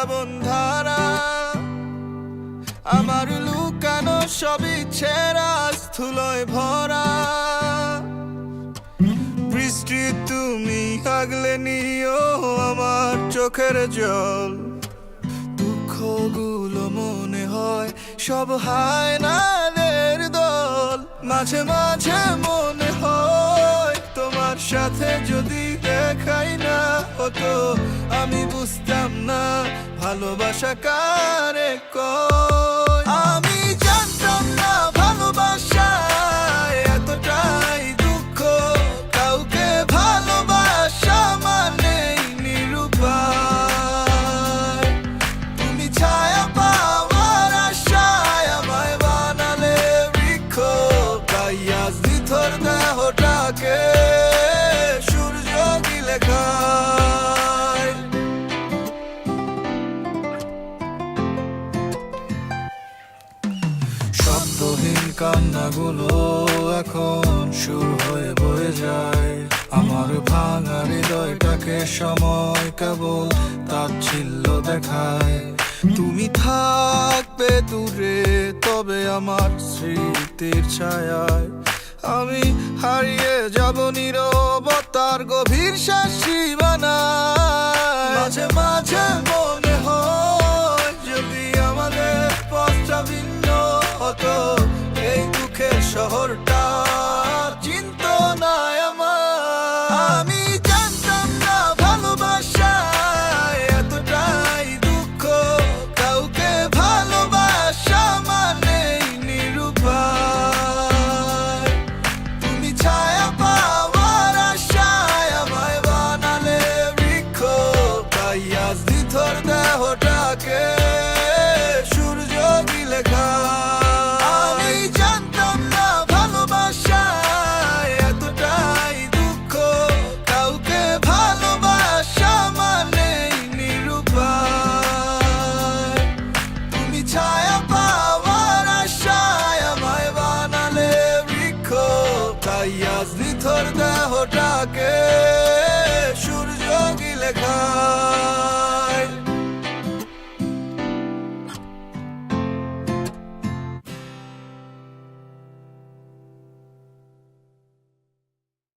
শ্রাবণ ধারা আমার লুকানো সবই ছেঁড়া, স্থূলয় ভরা। বৃষ্টি তুমি আগলে নিও আমার চোখের জল। দুঃখগুলো মনে হয় সব হায়নাদের দল। মাঝে মাঝে মনে হয় তোমার সাথে যদি দেখাই না হতো ভালোবাসা কারে কয়? কান্নাগুলো এখন সুর হয়ে বয়ে যায়। আমার ভাঙা হৃদয়টাকে সময় কেবল তাচ্ছিল্য দেখায়। তুমি থাকবে দূরে, তবে আমার স্মৃতির ছায়ায়। আমি হারিয়ে যাব নীরবতার গভীর শাসি বানায় মাঝে মাঝে মনে হয় যদি আমাদের পথটা ভিন্ন হতো। শহরটা নিথর দেহটাকে সূর্য গিলে খা